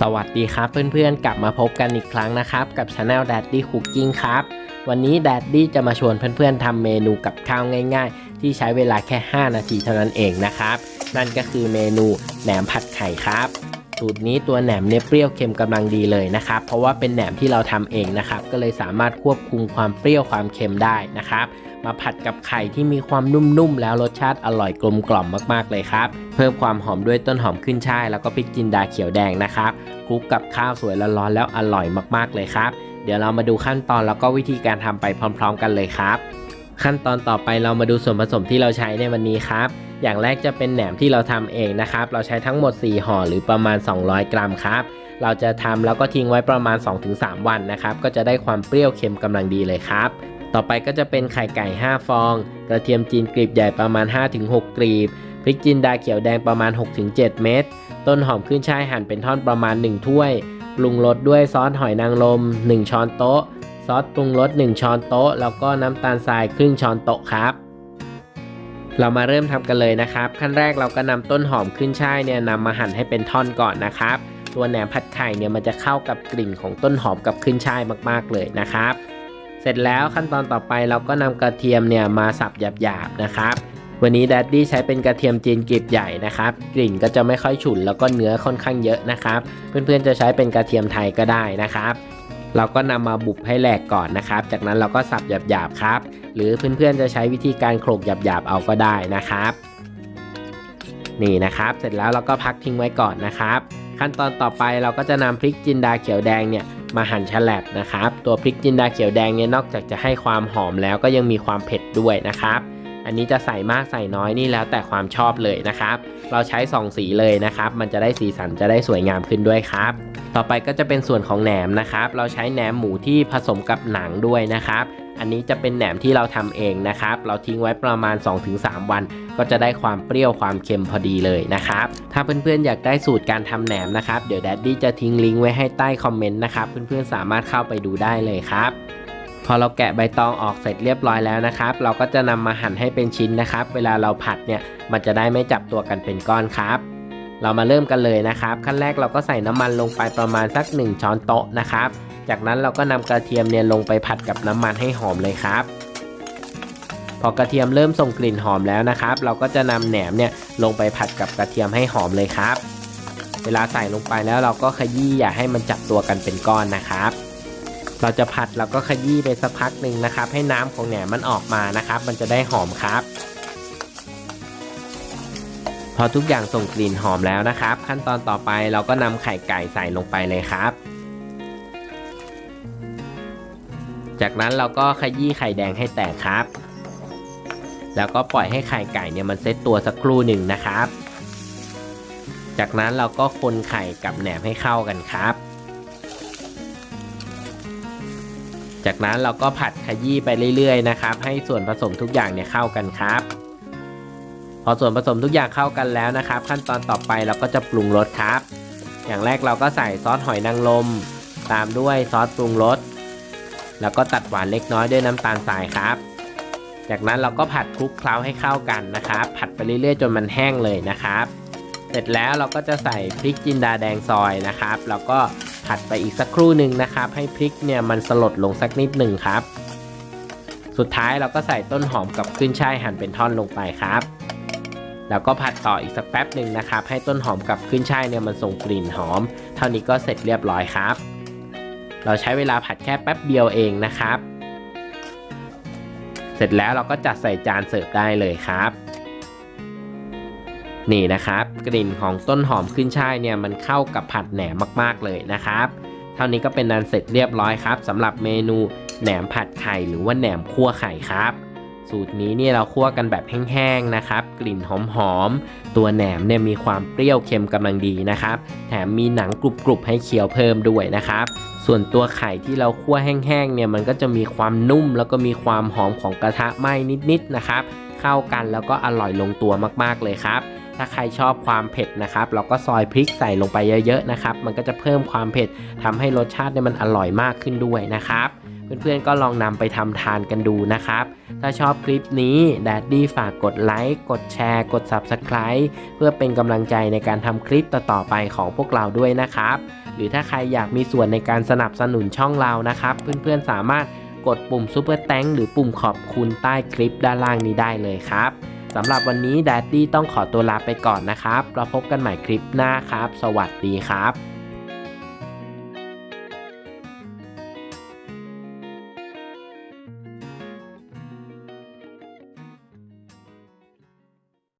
สวัสดีครับเพื่อนๆ กลับมาพบกันอีกครั้งนะครับ กับช anel Daddy Cooking ครับ วันนี้ Daddy จะมาชวนเพื่อนๆทำเมนูกับข้าวง่ายๆ ที่ใช้เวลาแค่ 5 นาทีเท่านั้นเองนะครับ นั่นก็คือเมนูแหนมผัดไข่ครับ สูตรนี้ตัวแหนมเนี่ยเปรี้ยวเค็มกำลังดีเลยนะครับ เพราะว่าเป็นแหนมที่เราทำเองนะครับ ก็เลยสามารถควบคุมความเปรี้ยวความเค็มได้นะครับ มาผัดกับไข่ที่มีความนุ่มๆ แล้วรสชาติอร่อยกลมกล่อมมากๆเลยครับ เพิ่มความหอมด้วยต้นหอมขึ้นช่ายแล้วก็พริกจินดาเขียวแดงนะครับคลุกกับข้าวสวยร้อนๆแล้วอร่อยมากๆเลยครับ เดี๋ยวเรามาดูขั้นตอนแล้วก็วิธีการทำไปพร้อม ๆ กันเลยครับ ขั้นตอนต่อไปเรามาดูส่วนผสมที่เราใช้ในวันนี้ครับ อย่างแรกจะเป็นแหนมที่เราทำเองนะครับ เราใช้ทั้งหมด 4 ห่อหรือประมาณ 200 กรัมครับ เราจะทำแล้วก็ทิ้งไว้ประมาณ 2-3 วันนะครับ ก็จะได้ความเปรี้ยวเค็มกำลังดีเลยครับ ต่อไปก็จะเป็นไข่ไก่ 5 ฟอง กระเทียมจีนกลีบใหญ่ประมาณ 5-6 กลีบ พริกจินดาเขียวแดงประมาณ 6-7 เม็ด ต้นหอมขึ้นช่ายหั่นเป็นท่อนประมาณ 1 ถ้วย ปรุงรสด้วยซอสหอยนางรม 1 ช้อนโต๊ะ ซอสปรุงรส 1 ช้อนโต๊ะ แล้วก็น้ำตาลทรายครึ่งช้อนโต๊ะครับ เรามาเริ่มทำกันเลยนะครับ ขั้นแรกเราก็นำต้นหอมขึ้นช่ายเนี่ยนำมาหั่นให้เป็นท่อนก่อนนะครับ ตัวแหนมผัดไข่เนี่ยมันจะเข้ากับกลิ่นของต้นหอมกับขึ้นช่ายมากๆเลยนะครับ เสร็จแล้วขั้นตอนต่อไปเราก็นำกระเทียมเนี่ยมาสับหยาบๆนะครับ วันนี้แดดดี้ใช้เป็นกระเทียมจีนกลีบใหญ่นะครับ กลิ่นก็จะไม่ค่อยฉุนแล้วก็เนื้อค่อนข้างเยอะนะครับ เพื่อนๆจะใช้เป็นกระเทียมไทยก็ได้นะครับ เราก็นำมาบุบให้แหลกก่อนนะครับ จากนั้นเราก็สับหยาบๆครับ หรือเพื่อนๆจะใช้วิธีการโขลกหยาบๆเอาก็ได้นะครับนี่นะครับ เสร็จแล้วเราก็พักทิ้งไว้ก่อนนะครับ ขั้นตอนต่อไปเราก็จะนำพริกจินดาเขียวแดงเนี่ยมาหั่นฉลบนะครับ ตัวพริกจินดาเขียวแดงเนี่ยนอกจากจะให้ความหอมแล้วก็ยังมีความเผ็ดด้วยนะครับ อันนี้จะใส่มากใส่น้อยนี่แล้วแต่ความชอบเลยนะครับ เราใช้2สีเลยนะครับ มันจะได้สีสันจะได้สวยงามขึ้นด้วยครับ ต่อไปก็จะเป็นส่วนของแหนมนะครับ เราใช้แหนมหมูที่ผสมกับหนังด้วยนะครับ อันนี้จะเป็นแหนมที่เราทำเองนะครับ เราทิ้งไว้ประมาณ 2-3 วัน ก็จะได้ความเปรี้ยวความเค็มพอดีเลยนะครับ ถ้าเพื่อนๆอยากได้สูตรการทำแหนมนะครับ เดี๋ยวแดดดี้จะทิ้งลิงก์ไว้ให้ใต้คอมเมนต์นะครับ เพื่อนๆสามารถเข้าไปดูได้เลยครับ พอเราแกะใบตองออกเสร็จเรียบร้อยแล้วนะครับ เราก็จะนำมาหั่นให้เป็นชิ้นนะครับ เวลาเราผัดเนี่ยมันจะได้ไม่จับตัวกันเป็นก้อนครับ เรามาเริ่มกันเลยนะครับ ขั้นแรกเราก็ใส่น้ำมันลงไปประมาณสัก 1 ช้อนโต๊ะนะครับ จากนั้นเราก็นำกระเทียมเนี่ยลงไปผัดกับน้ำมันให้หอมเลยครับ พอกระเทียมเริ่มส่งกลิ่นหอมแล้วนะครับ เราก็จะนำแหนมเนี่ยลงไปผัดกับกระเทียมให้หอมเลยครับ เวลาใส่ลงไปแล้วเราก็ขยี้อย่าให้มันจับตัวกันเป็นก้อนนะครับ เราจะผัดแล้วก็ขยี้ไปสักพักหนึ่งนะครับ ให้น้ำของแหนมมันออกมานะครับ มันจะได้หอมครับ พอทุกอย่างส่งกลิ่นหอมแล้วนะครับ ขั้นตอนต่อไปเราก็นำไข่ไก่ใส่ลงไปเลยครับ จากนั้นเราก็ขยี้ไข่แดงให้แตกครับ แล้วก็ปล่อยให้ไข่ไก่เนี่ยมันเซตตัวสักครู่หนึ่งนะครับ จากนั้นเราก็คนไข่กับแหนมให้เข้ากันครับ จากนั้นเราก็ผัดขยี้ไปเรื่อยๆนะครับ ให้ส่วนผสมทุกอย่างเนี่ยเข้ากันครับ พอส่วนผสมทุกอย่างเข้ากันแล้วนะครับ ขั้นตอนต่อไปเราก็จะปรุงรสครับ อย่างแรกเราก็ใส่ซอสหอยนางรมตามด้วยซอสปรุงรสแล้วก็ตัดหวานเล็กน้อยด้วยน้ำตาลทรายครับ จากนั้นเราก็ผัดคลุกเคล้าให้เข้ากันนะครับ ผัดไปเรื่อยๆ จนมันแห้งเลยนะครับ เสร็จแล้วเราก็จะใส่พริกจินดาแดงซอยนะครับ แล้วก็ ผัดไปอีกสักครู่หนึ่งนะครับ ให้พริกเนี่ยมันสลดลงสักนิดหนึ่งครับ สุดท้ายเราก็ใส่ต้นหอมกับขึ้นช่ายหั่นเป็นท่อนลงไปครับแล้วก็ผัดต่ออีกสักแป๊บหนึ่งนะครับ ให้ต้นหอมกับขึ้นช่ายเนี่ยมันส่งกลิ่นหอม เท่านี้ก็เสร็จเรียบร้อยครับ เราใช้เวลาผัดแค่แป๊บเดียวเองนะครับ เสร็จแล้วเราก็จัดใส่จานเสิร์ฟได้เลยครับ นี่นะครับ กลิ่นของต้นหอมขึ้นช่ายเนี่ยมันเข้ากับผัดแหนมมากๆเลยนะครับ เท่านี้ก็เป็นนันเสร็จเรียบร้อยครับสำหรับเมนูแหนมผัดไข่หรือว่าแหนมคั่วไข่ครับ สูตรนี้เนี่ยเราคั่วกันแบบแห้งๆนะครับ กลิ่นหอมๆตัวแหนมเนี่ยมีความเปรี้ยวเค็มกำลังดีนะครับ แถมมีหนังกรุบๆให้เคี้ยวเพิ่มด้วยนะครับส่วนตัวไข่ที่เราคั่วแห้งๆเนี่ยมันก็จะมีความนุ่มแล้วก็มีความหอมของกระทะไหม้นิดๆนะครับ เข้ากันแล้วก็อร่อยลงตัวมากๆเลยครับ ถ้าใครชอบความเผ็ดนะครับ เราก็ซอยพริกใส่ลงไปเยอะๆนะครับ มันก็จะเพิ่มความเผ็ดทำให้รสชาติเนี่ยมันอร่อยมากขึ้นด้วยนะครับเพื่อนๆ ก็ลองนำไปทำทานกันดูนะครับ ถ้าชอบคลิปนี้แดดดี้ฝากกดไลค์ กดแชร์ กด Subscribe เพื่อเป็นกำลังใจในการทำคลิปต่อๆไปของพวกเราด้วยนะครับ หรือถ้าใครอยากมีส่วนในการสนับสนุนช่องเรานะครับ เพื่อนๆ สามารถ กดปุ่มซ u เปอร์แตงหรือปุ่มขอบคุณใต้คลิปด้านล่างนี้ได้เลยครับสำหรับวันนี้แดดดี้ต้องขอตัวลาไปก่อนนะครับเราพบกันใหม่คลิปหน้าครับ สวัสดีครับ